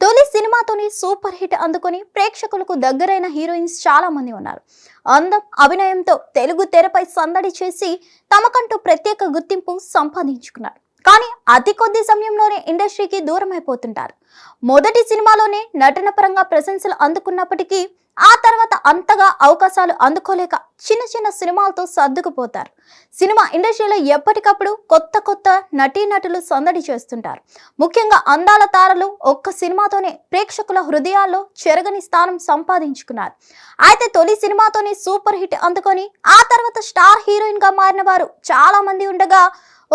తొలి సినిమాతోని super hit అందుకొని ప్రేక్షకులకు దగ్గరైన హీరోయిన్స్ చాలా మంది ఉన్నారు. అందం అభినయంతో తెలుగు తెరపై సందడి చేసి తమకంటూ ప్రత్యేక గుర్తింపు సంపాదించుకున్నారు. కానీ అతి కొద్ది సమయంలోనే ఇండస్ట్రీకి దూరం అయిపోతుంటారు మొదటి సినిమాలోనే నటన పరంగా ప్రశంసలు అందుకున్నప్పటికీ ఆ తర్వాత అంతగా అవకాశాలు అందుకోలేక చిన్న చిన్న సినిమాలతో సర్దుకుపోతారు. సినిమా ఇండస్ట్రీలో ఎప్పటికప్పుడు కొత్త కొత్త నటీనటులు సందడి చేస్తుంటారు. ముఖ్యంగా అందాల తారలు ఒక్క సినిమాతోనే ప్రేక్షకుల హృదయాల్లో చెరగని స్థానం సంపాదించుకున్నారు. అయితే తొలి సినిమాతోనే సూపర్ హిట్ అందుకొని ఆ తర్వాత స్టార్ హీరోయిన్గా మారిన వారు చాలామంది ఉండగా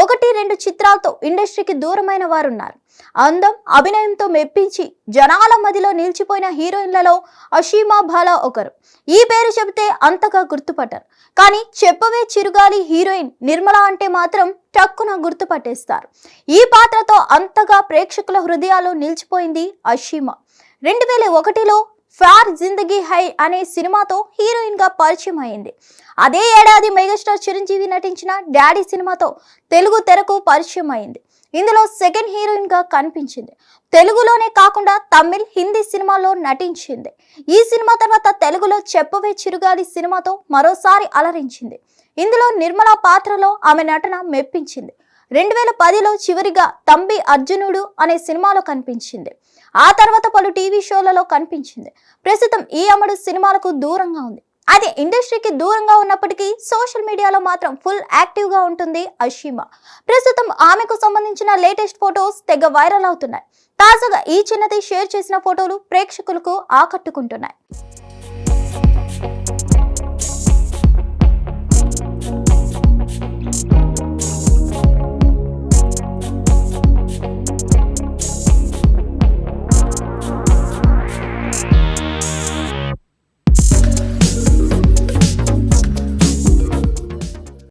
ఒకటి రెండు చిత్రాలతో ఇండస్ట్రీకి దూరమైన వారు ఉన్నారు అందం అభినయంతో మెప్పించి జనాల మదిలో నిలిచిపోయిన హీరోయిన్లలో అషీమా బాలా ఒకరు. ఈ పేరు చెబితే అంతగా గుర్తుపట్టారు. కానీ చెప్పవే చిరుగాలి హీరోయిన్ నిర్మల అంటే మాత్రం టక్కున గుర్తుపట్టేస్తారు. ఈ పాత్రతో అంతగా ప్రేక్షకుల హృదయాలు నిలిచిపోయింది అషీమా రెండు వేల ఒకటిలో ఫార్ జిందగీ హై అనే సినిమాతో హీరోయిన్గా పరిచయం అయింది. అదే ఏడాది మెగాస్టార్ చిరంజీవి నటించిన డాడీ సినిమాతో తెలుగు తెరకు పరిచయం అయింది. ఇందులో సెకండ్ హీరోయిన్గా కనిపించింది. తెలుగులోనే కాకుండా తమిళ్ హిందీ సినిమాలో నటించింది. ఈ సినిమా తర్వాత తెలుగులో చెప్పవే చిరుగాలి సినిమాతో మరోసారి అలరించింది. ఇందులో నిర్మల పాత్రలో ఆమె నటన మెప్పించింది. రెండు వేల పదిలో చివరిగా తంబి అర్జునుడు అనే సినిమాలో కనిపించింది. ఆ తర్వాత పలు టీవీ షోలలో కనిపించింది. ప్రస్తుతం ఈ అమ్మడు సినిమాలకు దూరంగా ఉంది. అది ఇండస్ట్రీకి దూరంగా ఉన్నప్పటికీ సోషల్ మీడియాలో మాత్రం ఫుల్ యాక్టివ్గా ఉంటుంది అషీమా ప్రస్తుతం ఆమెకు సంబంధించిన లేటెస్ట్ ఫొటోస్ తెగ వైరల్ అవుతున్నాయి. తాజాగా ఈ చిన్నది షేర్ చేసిన ఫోటోలు ప్రేక్షకులకు ఆకట్టుకుంటున్నాయి.